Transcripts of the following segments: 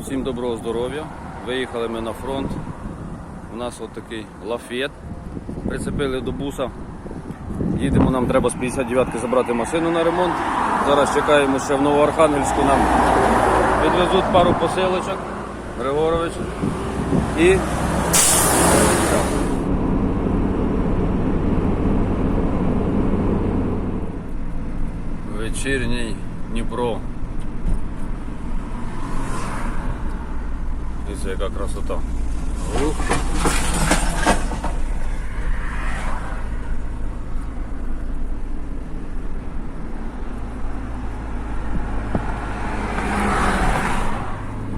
Всім доброго здоров'я. Виїхали ми на фронт. У нас от такий лафет. Прицепили до буса. Їдемо, нам треба з 59-ки забрати машину на ремонт. Зараз чекаємо ще в Новоархангельську нам підвезуть пару посилочок. Григорович. І вечірній Дніпро. Дивіться, яка красота. Ух.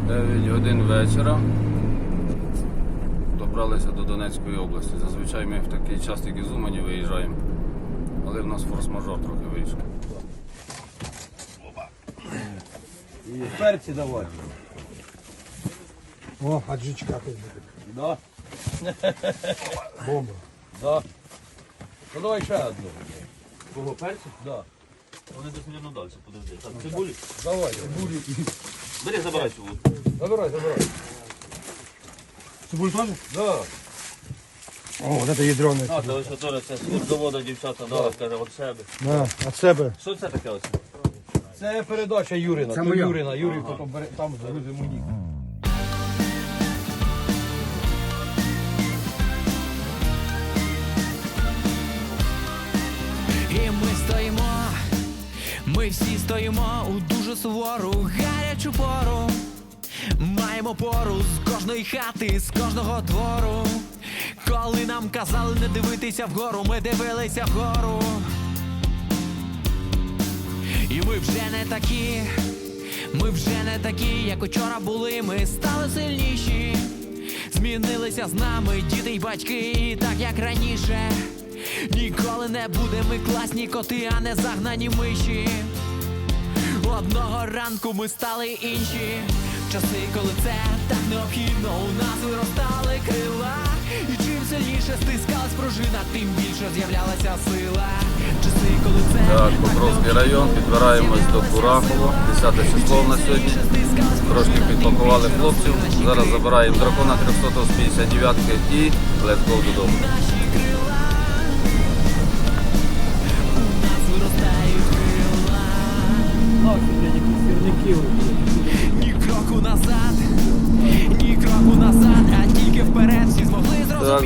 Дев'ять годин вечора. Добралися до Донецької області. Зазвичай ми в такий час тільки з Умані виїжджаємо. Але в нас форс-мажор трохи вийшов. Перці давай. О, аджичка тут буде. Да, Бомба. да. Ну давай ще одну. Кого перці? Да. Вони десь мільйон далі, подожди. Так, цибулі. Давай, бурі. Бери, забирай цю. Забирай, забирай. Цибуль теж? Да. О, вот это ядрене. А, то ось теж це з заводу дівчата дала, каже, от себе. На, от себе. Що це таке ось? Це передача Юрина. Це моя. Юрина. Юрій бере, там загрузить мені. І ми стоїмо, ми всі стоїмо у дуже сувору гарячу пору. Маємо пору з кожної хати, з кожного двору. Коли нам казали не дивитися вгору, ми дивилися вгору. І ми вже не такі, ми вже не такі, як учора були, ми стали сильніші. Змінилися з нами діти й батьки, так як раніше. Ніколи не будемо ми класні коти, а не загнані миші. Одного ранку ми стали інші. Часи, коли це так необхідно, у нас виростали крила. І чим сильніше стискалась пружина, тим більше з'являлася сила. Часи, коли це Так, Покровський район, підбираємось до Курахова, 10 число на сьогодні. Трошки підпакували хлопців. Зараз забираємо дракона 300 з 59 і let's додому.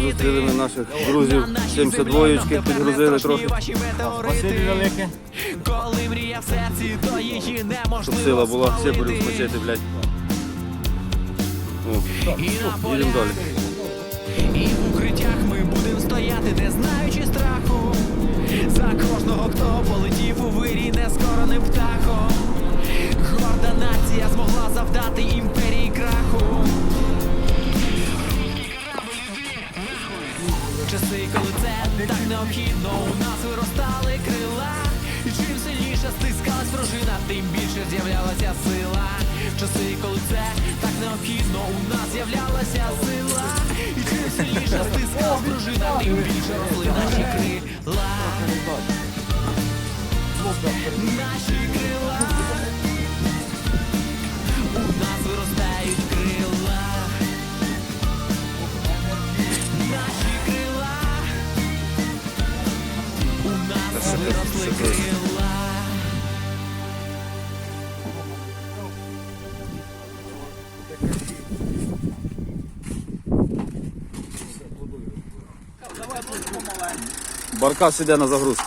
Зустріли ми наших друзів 72-ки, підгрузили трохи. Спасибі велике. Коли мрія в серці, то її неможливо Щоб сила була, все будемо смочити, блядь. Їдемо далі. і в укриттях ми будемо стояти, не знаючи страху. За кожного, хто полетів у вирій нескороним птахом. Горда нація змогла завдати імперії стискалась дружина, тим більше з'являлася сила. Часи, коли це так необхідно, у нас з'являлася сила. І чим сильніше стискалась дружина, тим більше росли наші крила. Наші крила. Баркас іде на загрузку.